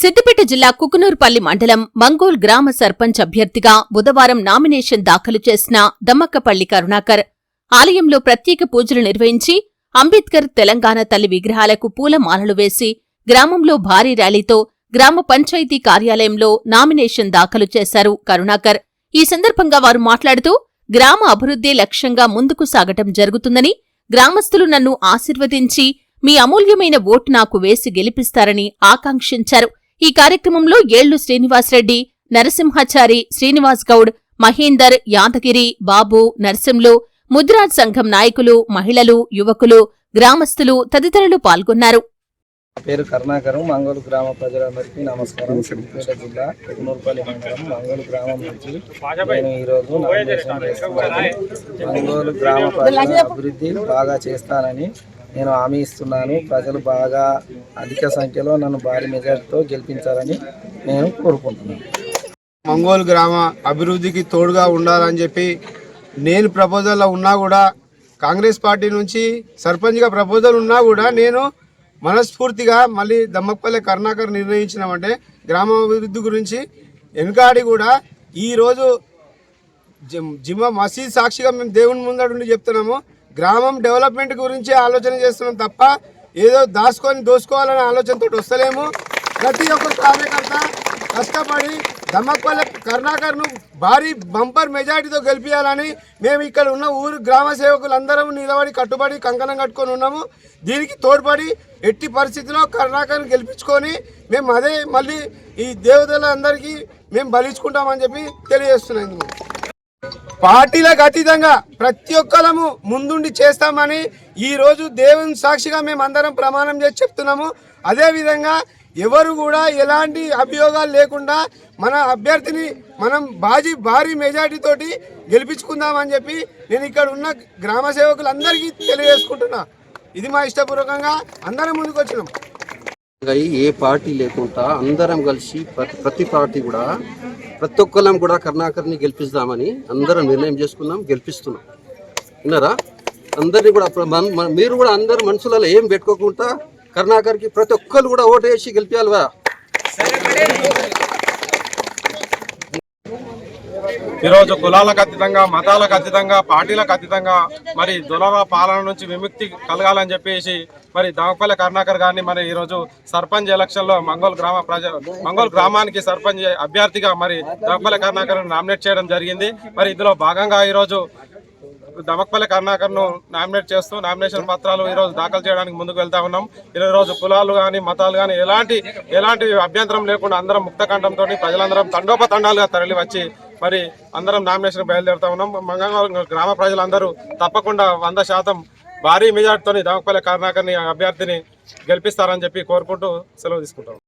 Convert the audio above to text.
సిద్దిపేట జిల్లా కుకునూర్పల్లి మండలం మంగోల్ గ్రామ సర్పంచ్ అభ్యర్థిగా బుధవారం నామినేషన్ దాఖలు చేసిన దమ్మక్కపల్లి కరుణాకర్. ఆలయంలో ప్రత్యేక పూజలు నిర్వహించి అంబేద్కర్ తెలంగాణ తల్లి విగ్రహాలకు పూలమాలలు వేసి గ్రామంలో భారీ ర్యాలీతో గ్రామ పంచాయతీ కార్యాలయంలో నామినేషన్ దాఖలు చేశారు కరుణాకర్. ఈ సందర్భంగా వారు మాట్లాడుతూ గ్రామ అభివృద్ధి లక్ష్యంగా ముందుకు సాగటం జరుగుతుందని గ్రామస్తులు నన్ను ఆశీర్వదించి మీ అమూల్యమైన ఓటు నాకు వేసి గెలిపిస్తారని ఆకాంక్షించారు. ఈ కార్యక్రమంలో ఏళ్ళు శ్రీనివాసరెడ్డి నరసింహాచారి శ్రీనివాస్ గౌడ్ మహేందర్ యాదగిరి బాబు నర్సింలు ముద్రాజ్ సంఘం నాయకులు మహిళలు యువకులు గ్రామస్తులు తదితరులు పాల్గొన్నారు. పేరు కరుణాకరం మంగళూరు గ్రామ ప్రజలందరికీ నమస్కారం. సిద్దిపేట జిల్లా కుకునూరుపల్లి మండలం మంగళూరు గ్రామం నుంచి నేను ఈరోజు నామినేషన్ చేస్తున్నాను మంగళూరు గ్రామ ప్రజల అభివృద్ధి బాగా చేస్తానని నేను హామీ ఇస్తున్నాను. ప్రజలు బాగా అధిక సంఖ్యలో నన్ను భారీ మెజార్టీతో గెలిపించాలని నేను కోరుకుంటున్నాను. మంగోలు గ్రామ అభివృద్ధికి తోడుగా ఉండాలని చెప్పి నేను ప్రపోజల్లో ఉన్నా కూడా కాంగ్రెస్ పార్టీ నుంచి సర్పంచ్గా ప్రపోజల్ ఉన్నా కూడా నేను మనస్ఫూర్తిగా మళ్ళీ దమ్మపల్లి కరుణాకర్ నిర్ణయించినామంటే గ్రామ అభివృద్ధి గురించి వెనుకాడి కూడా ఈరోజు జిమ్ జిమ్మ మసీద్ సాక్షిగా మేము దేవుని ముందడుండి చెప్తున్నాము. గ్రామం డెవలప్మెంట్ గురించి ఆలోచన చేస్తున్నాం తప్ప ఏదో దాచుకొని దోసుకోవాలనే ఆలోచనతో వస్తలేము. ప్రతి ఒక్క కార్యకర్త కష్టపడి దమ్మపల్లి కర్ణాకర్ను భారీ బంపర్ మెజార్టీతో గెలిపించాలని మేము ఇక్కడ ఉన్న ఊరు గ్రామ సేవకులందరం నిలబడి కట్టుబడి కంకణం కట్టుకొని ఉన్నాము. దీనికి తోడ్పడి ఎట్టి పరిస్థితిలో కర్ణాకర్ను గెలిపించుకొని మేము అదే మళ్ళీ ఈ దేవతలందరికీ మేము బలించుకుంటామని చెప్పి తెలియజేస్తున్నాం పార్టీలకు అతీతంగా ప్రతి ఒక్కరము ముందుండి చేస్తామని ఈరోజు దేవుని సాక్షిగా మేము అందరం ప్రమాణం చేసి చెప్తున్నాము. అదేవిధంగా ఎవరు కూడా ఎలాంటి అభియోగాలు లేకుండా మన అభ్యర్థిని మనం బాజీ భారీ మెజార్టీ తోటి గెలిపించుకుందామని చెప్పి నేను ఇక్కడ ఉన్న గ్రామ సేవకులందరికీ తెలియజేసుకుంటున్నా. ఇది మా ఇష్టపూర్వకంగా అందరం ముందుకు వచ్చినాం అయ్యి ఏ పార్టీ లేకుండా అందరం కలిసి ప్రతి ప్రతి పార్టీ కూడా ప్రతి ఒక్కరం కూడా కరుణాకర్ని గెలిపిస్తామని అందరం నిర్ణయం చేసుకున్నాం గెలిపిస్తున్నాం. విన్నారా? అందరినీ కూడా మీరు కూడా అందరు మనుషులలో ఏం పెట్టుకోకుండా కరుణాకర్కి ప్రతి ఒక్కరు కూడా ఓటు వేసి గెలిపించాలి ఈరోజు కులాలకు అతీతంగా మతాలకు అతీతంగా పార్టీలకు అతీతంగా మరి దులవ పాలన నుంచి విముక్తి కలగాలని చెప్పేసి మరి దామపల్లి కరుణాకర్ గారిని మరి ఈరోజు సర్పంచ్ ఎలక్షన్లో మంగోల్ గ్రామ ప్రజ మంగోల్ గ్రామానికి సర్పంచ్ అభ్యర్థిగా మరి దామపల్లి కరుణాకర్ నామినేట్ చేయడం జరిగింది. మరి ఇందులో భాగంగా ఈరోజు దమక్పల్లి కరుణాకర్ను నామినేట్ చేస్తూ నామినేషన్ పత్రాలు ఈ రోజు దాఖలు చేయడానికి ముందుకు వెళ్తా ఉన్నాం. ఈరోజు రోజు కులాలు కానీ మతాలు కానీ ఎలాంటి ఎలాంటి అభ్యంతరం లేకుండా అందరం ముక్త కంఠంతో ప్రజలందరం తండోపతండాలుగా తరలి వచ్చి మరి అందరం నామినేషన్ బయలుదేరుతా ఉన్నాం. మంగళవారం గ్రామ ప్రజలందరూ తప్పకుండా వంద శాతం భారీ మెజార్టీతో దమక్పల్లి కరుణాకర్ని అభ్యర్థిని గెలిపిస్తారని చెప్పి కోరుకుంటూ సెలవు తీసుకుంటాం